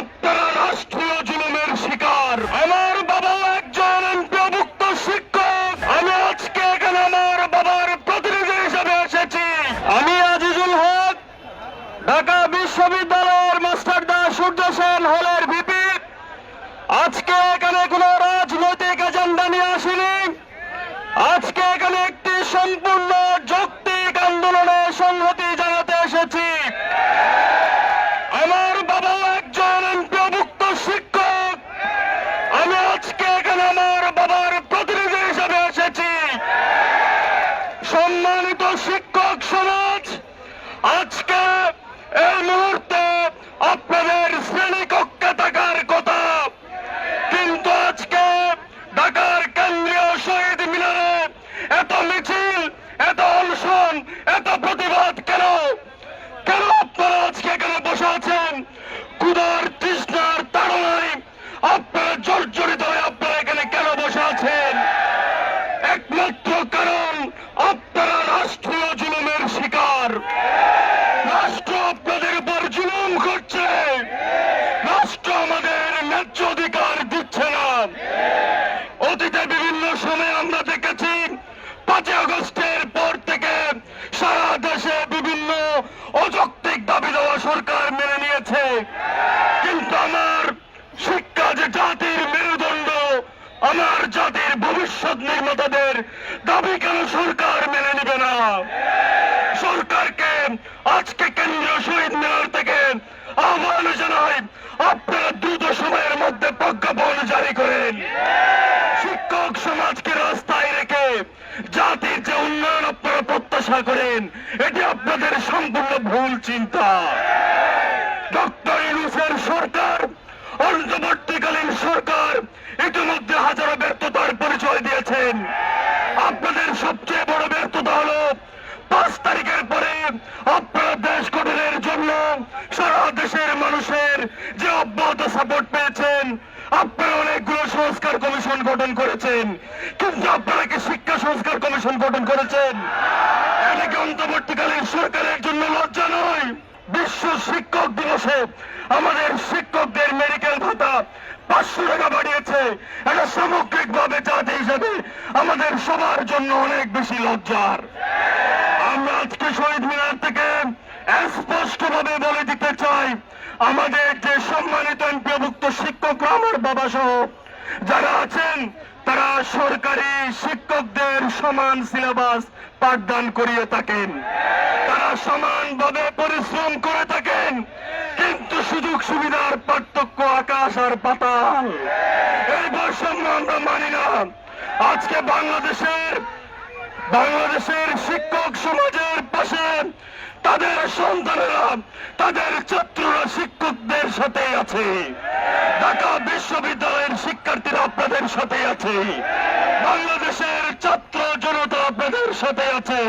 আপনারা রাষ্ট্রীয় জুলুমের শিকার। আমার বাবা একজন এমপিভুক্ত শিক্ষক। আমি আজকে এখানে আমার বাবার প্রতিনিধি হিসেবে এসেছি। আমি আজিজুল হক, ঢাকা বিশ্ববিদ্যালয়ের মাস্টারদা সূর্য সেন হলের ভিপি। আজকে এখানে কোনো রাজনৈতিক এজেন্ডা নিয়ে আসিনি। আজকে এখানে একটি সম্পূর্ণ যৌক্তিক আন্দোলনে সংহতি জানাতে এসেছি আমার বাবা একজন এমপিভুক্ত শিক্ষক আমি আজকে এখানে আমার বাবার প্রতিনিধি হিসেবে এসেছি সম্মানিত শিক্ষক সমাজ আজকে এই মুহূর্তে আপনাদের শ্রেণীকক্ষে থাকার কথা কিন্তু আজকে ঢাকার কেন্দ্রীয় শহীদ মিনারে এত মিছিল এত অনশন এত প্রতিবাদ কেন? কেন আপনারা আজকে এখানে বসে আছেন? ক্ষুধার তৃষ্ণার তাড়নায় আপনারা জর্জরিত হয়ে আপনারা এখানে কেন বসে আছেন? একমাত্র কারণ আপনারা রাষ্ট্রীয় জুলুমের শিকার। রাষ্ট্র আপনাদের উপর জুলুম করছে। রাষ্ট্র আমাদের ন্যায্য অধিকার দিচ্ছে না। অতীতে বিভিন্ন সময় সরকারকে আজকে কেন্দ্রীয় শহীদ মিনার থেকে আহ্বান জানাই, আপনারা দ্রুত সময়ের মধ্যে প্রজ্ঞাপন জারি করেন। শিক্ষক সমাজকে রাস্তায় রেখে জাতির যে উন্নয়ন আপনারা প্রত্যাশা করেন, এটি আপনাদের সম্পূর্ণ ভুল চিন্তা। ডক্টর ইউনুসের সরকার, অন্তর্বর্তীকালীন সরকার ইতিমধ্যে হাজারো ব্যর্থতার পরিচয় দিয়েছেন। আপনাদের সবচেয়ে বড় ব্যর্থতা হলো মানুষের যে অব্যাহত সাপোর্ট পেয়েছেন, আপনারা অনেকগুলো সংস্কার কমিশন গঠন করেছেন। কিন্তু আপনারা কি শিক্ষা সংস্কার কমিশন গঠন করেছেন? এটা কি অন্তর্বর্তীকালীন সরকারের জন্য লজ্জা নয়। বিশ্ব শিক্ষক দিবসে আমাদের শিক্ষকদের মেডিকেল ভাতা পাঁচশো টাকা বাড়িয়েছে। এটা সামগ্রিক ভাবে জাতি হিসেবে আমাদের সবার জন্য অনেক বেশি লজ্জার। আমরা আজকে শহীদ মিনার থেকে স্পষ্ট ভাবে বলে দিতে চাই আমাদের যে সম্মানিত এমপিভুক্ত শিক্ষকরা, আমার বাবা সহ যারা আছেন, তারা সরকারি শিক্ষকদের সমান সিলেবাস পাঠদান করিয়ে থাকেন। তারা সমানভাবে পরিশ্রম করে থাকেন, কিন্তু সুযোগ সুবিধার পার্থক্য আকাশ আর পাতাল। এই বৈষম্য আমরা মানি না। আজকে বাংলাদেশের বাংলাদেশের শিক্ষক সমাজের পাশে তাদের সন্তানেরা, তাদের ছাত্ররা শিক্ষকদের সাথে আছে। ঢাকা বিশ্ববিদ্যালয়ের শিক্ষার্থীরা আপনাদের সাথে আছে। বাংলাদেশের ছাত্র জনতা আপনাদের সাথে আছে।